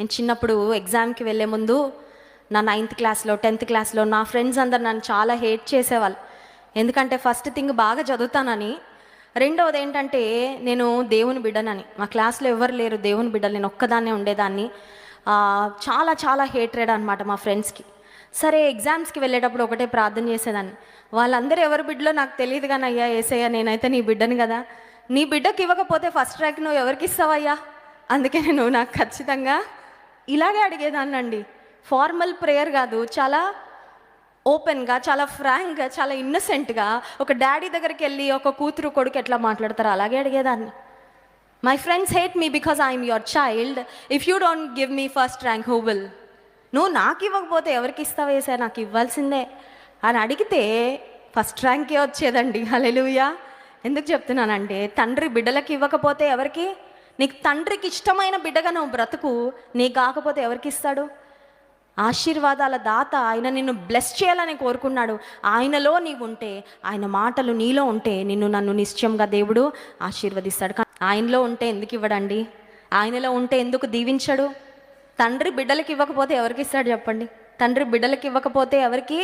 నేను చిన్నప్పుడు ఎగ్జామ్కి వెళ్ళే ముందు నా నైన్త్ క్లాస్లో టెన్త్ క్లాస్లో నా ఫ్రెండ్స్ అందరు నన్ను చాలా హేట్ చేసేవాళ్ళు. ఎందుకంటే ఫస్ట్ థింగ్ బాగా చదువుతానని. రెండవది ఏంటంటే నేను దేవుని బిడ్డనని. మా క్లాస్లో ఎవరు లేరు దేవుని బిడ్డలు నేను ఒక్కదాన్నే ఉండేదాన్ని. చాలా చాలా హేట్రేడ్ అనమాట మా ఫ్రెండ్స్కి సరే ఎగ్జామ్స్కి వెళ్ళేటప్పుడు ఒకటే ప్రార్థన చేసేదాన్ని. వాళ్ళందరూ ఎవరి బిడ్డలో నాకు తెలియదు కానీ అయ్యా ఏసయ్యా నేనైతే నీ బిడ్డను కదా. నీ బిడ్డకి ఇవ్వకపోతే ఫస్ట్ ర్యాంక్ నువ్వు ఎవరికి ఇస్తావయ్యా? అందుకే నేను నాకు ఖచ్చితంగా ఇలాగే అడిగేదాన్ని అండి ఫార్మల్ ప్రేయర్ కాదు చాలా ఓపెన్గా చాలా ఫ్రాంక్గా చాలా ఇన్నసెంట్గా ఒక డాడీ దగ్గరికి వెళ్ళి ఒక కూతురు కొడుకు ఎట్లా మాట్లాడతారో అలాగే అడిగేదాన్ని. My friends hate me because I'm your child if you don't give me first rank who will నువ్వు నాకు ఇవ్వకపోతే ఎవరికి ఇస్తావు వేసా నాకు ఇవ్వాల్సిందే. అని అడిగితే ఫస్ట్ ర్యాంకే వచ్చేదండి. హలెలుయా ఎందుకు చెప్తున్నానంటే తండ్రి బిడ్డలకి ఇవ్వకపోతే ఎవరికి? నీకు తండ్రికి ఇష్టమైన బిడ్డగా నువ్వు బ్రతుకు నీకు కాకపోతే ఎవరికి ఇస్తాడు? ఆశీర్వాదాల దాత ఆయన నిన్ను బ్లెస్ చేయాలని కోరుకున్నాడు. ఆయనలో నీవు ఉంటే ఆయన మాటలు నీలో ఉంటే నిన్ను నన్ను నిశ్చయంగా దేవుడు ఆశీర్వదిస్తాడు. ఆయనలో ఉంటే ఎందుకు ఇవ్వడండి? ఆయనలో ఉంటే ఎందుకు దీవించడు? తండ్రి బిడ్డలకి ఇవ్వకపోతే ఎవరికి ఇస్తాడు చెప్పండి? తండ్రి బిడ్డలకి ఇవ్వకపోతే ఎవరికి